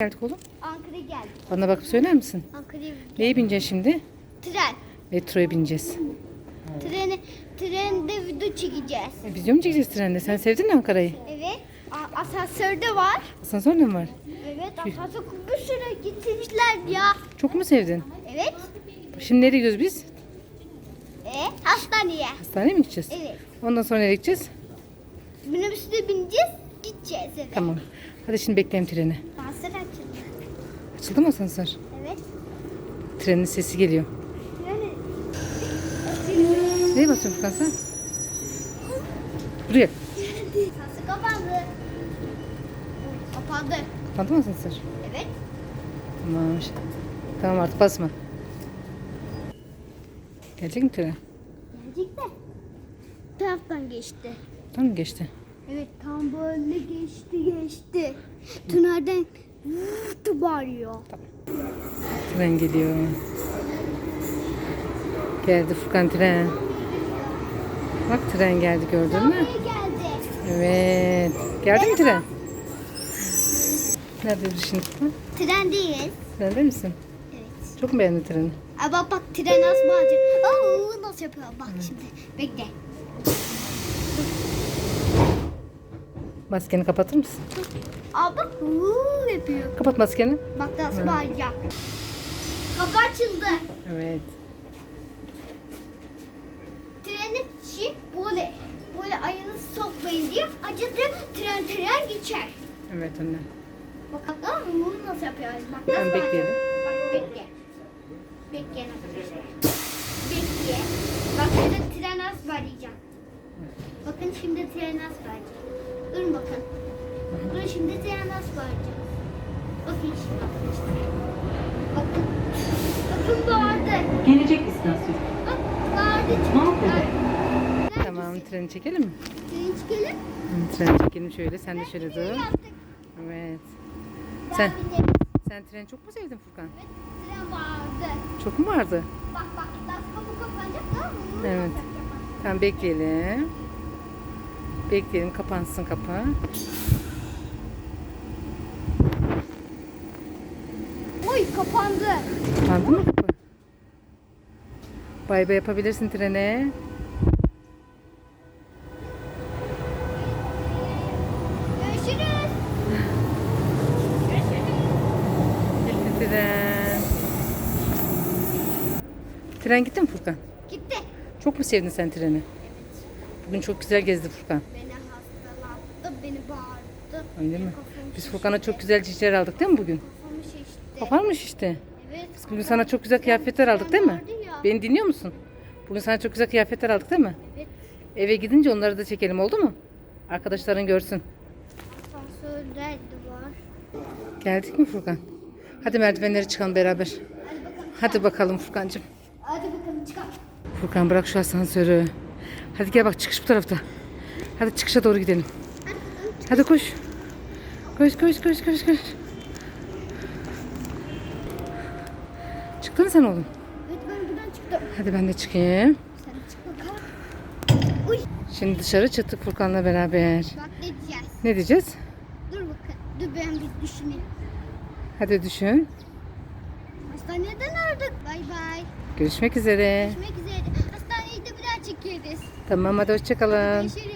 geldik oğlum? Ankara'ya geldik. Bana bakıp söyler misin? Ankara'ya Neye bineceksin şimdi? tren. Metroya bineceğiz. Treni, trende video çekeceğiz. E, Video mu çekeceğiz trende? Sen sevdin mi Ankara'yı? Evet. A- asansörde var. Asansör ne var? Evet asansör bir sürü getirmişler ya. Çok mu sevdin? Evet. Şimdi nereye gidiyoruz biz? E hastaneye. Hastaneye mi gideceğiz? Evet. Ondan sonra nereye gideceğiz? Minibüste bineceğiz. Gideceğiz evet. Tamam. Hadi şimdi bekleyelim treni. Açıldı. Açıldı mı asansör? Evet. Trenin sesi geliyor. Yani Neye basıyorsun Furkan sen? Buraya. asansör kapandı. Kapandı. Kapandı mı asansör? Evet. Tamam. Tamam artık basma. Gelecek mi tren? Gelecek de. Bu taraftan geçti. Mı geçti? Evet tam böyle geçti geçti. Tünelden vurdu bağırıyor. Tren geliyor. Geldi Furkan tren. Bak tren geldi gördün mü? Geldi. Evet. Geldi mi tren? Nerede şimdi Furkan? Trendeyiz. Trende misin? Evet. Çok mu beğendin treni? Aa, bak bak tren nasıl bağıracak. Aa, nasıl yapıyor? Bak şimdi. Bekle. Maskeni kapatır mısın? Aa bak uuu yapıyor. Kapat maskeni. Bak nasıl bağıracak. Kapı açıldı. Evet. Trenin içi böyle. Böyle ayağınızı sokmayın diye acıdır tren tren geçer. Evet anne. Bak bak bunu nasıl yapıyor? Bak nasıl bekleyelim. Bak bekle. Arkadaşlar. Bekle. Bak şimdi tren nasıl bağıracak. Bakın şimdi tren nasıl bağıracak. Durun bakın. Durun şimdi nasıl bağıracak. Bakın şimdi arkadaşlar. Bakın. Bakın bağırdı. Gelecek istasyon. Bak bağırdı. Mahvolduk. Tamam treni çekelim mi? Tren çıkalım. Hı, Treni çekelim şöyle. Sen de şöyle dur. Evet. Sen-. Sen treni çok mu sevdin Furkan? Tren bağırdı. Çok mu vardı? Bak bak kapı kapanacak tamam mı? Bunu Evet. Tamam bekleyelim. Bekleyelim kapansın kapı. Oy kapandı. Kapandı mı kapı? Bay bay yapabilirsin trene. Görüşürüz. Gitti tren. Tren gitti mi Furkan? Gitti. Çok mu sevdin sen treni? Bugün çok güzel gezdi Furkan. Beni hastalattı, beni bağırdı. Öyle mi? Biz şişti. Furkan'a çok güzel çiçekler aldık değil mi bugün? Kafamı şişti. Kapanmış işte. Evet. Biz bugün sana çok güzel kıyafetler aldık değil mi? ya. Beni dinliyor musun? Bugün sana çok güzel kıyafetler aldık değil mi? Evet. Eve gidince onları da çekelim oldu mu? Arkadaşların görsün. Asansörde var. Geldik mi Furkan? Hadi merdivenleri çıkalım beraber. Hadi bakalım. Hadi bakalım Furkancığım. Hadi bakalım çıkalım. Furkan bırak şu asansörü. Hadi gel bak çıkış bu tarafta. Hadi çıkışa doğru gidelim. Hadi koş. Koş koş koş koş koş. Çıktın mı sen oğlum? Evet ben buradan çıktım. Hadi ben de çıkayım. Sen çık bakalım. Uy. Şimdi dışarı çıktık Furkan'la beraber. Bak ne diyeceğiz. Ne diyeceğiz? Dur bakın. Dur ben bir düşüneyim. Hadi düşün. Hastaneden aradık. Bay bay. Görüşmek üzere. Görüşmek üzere. Hastaneyi de bir daha çekeriz. Tamam hadi hoşçakalın. Görüşürüz.